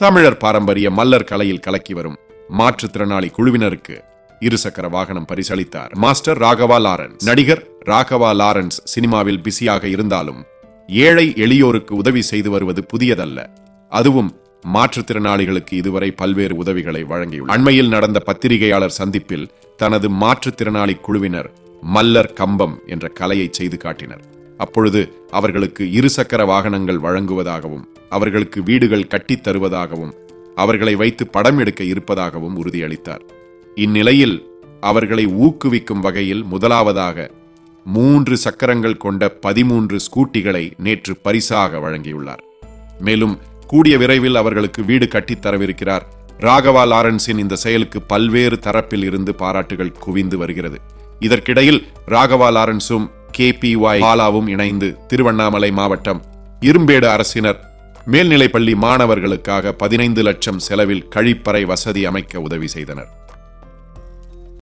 தமிழர் பாரம்பரிய மல்லர் கலையில் கலக்கி வரும் மாற்றுத்திறனாளி குழுவினருக்கு இருசக்கர வாகனம் பரிசளித்தார். Master Raghava Lawrence. நடிகர் ராகவா லாரன்ஸ் சினிமாவில் பிஸியாக இருந்தாலும் ஏழை எளியோருக்கு உதவி செய்து வருவது புதியதல்ல. அதுவும் மாற்றுத்திறனாளிகளுக்கு இதுவரை பல்வேறு உதவிகளை வழங்கியுள்ளார் அண்மையில் நடந்த பத்திரிகையாளர் சந்திப்பில் தனது மாற்றுத்திறனாளி குழுவினர் மல்லர் கம்பம் என்ற கலையை செய்து காட்டினர். அப்பொழுது அவர்களுக்கு இருசக்கர வாகனங்கள் வழங்குவதாகவும் அவர்களுக்கு வீடுகள் கட்டித் தருவதாகவும் அவர்களை வைத்து படம் எடுக்க இருப்பதாகவும் உறுதியளித்தார். இந்நிலையில் அவர்களை ஊக்குவிக்கும் வகையில் முதலாவதாக மூன்று சக்கரங்கள் கொண்ட பதிமூன்று ஸ்கூட்டிகளை நேற்று பரிசாக வழங்கியுள்ளார். மேலும் கூடிய விரைவில் அவர்களுக்கு வீடு கட்டித் தரவிருக்கிறார் ராகவா லாரன்ஸின் இந்த செயலுக்கு பல்வேறு தரப்பில் இருந்து பாராட்டுகள் குவிந்து வருகிறது. இதற்கிடையில் ராகவா லாரன்ஸும் கே பி வாய் பாலாவும் இணைந்து திருவண்ணாமலை மாவட்டம் இரும்பேடு அரசினர் மேல்நிலைப்பள்ளி மாணவர்களுக்காக பதினைந்து லட்சம் செலவில் கழிப்பறை வசதி அமைக்க உதவி செய்தனர்.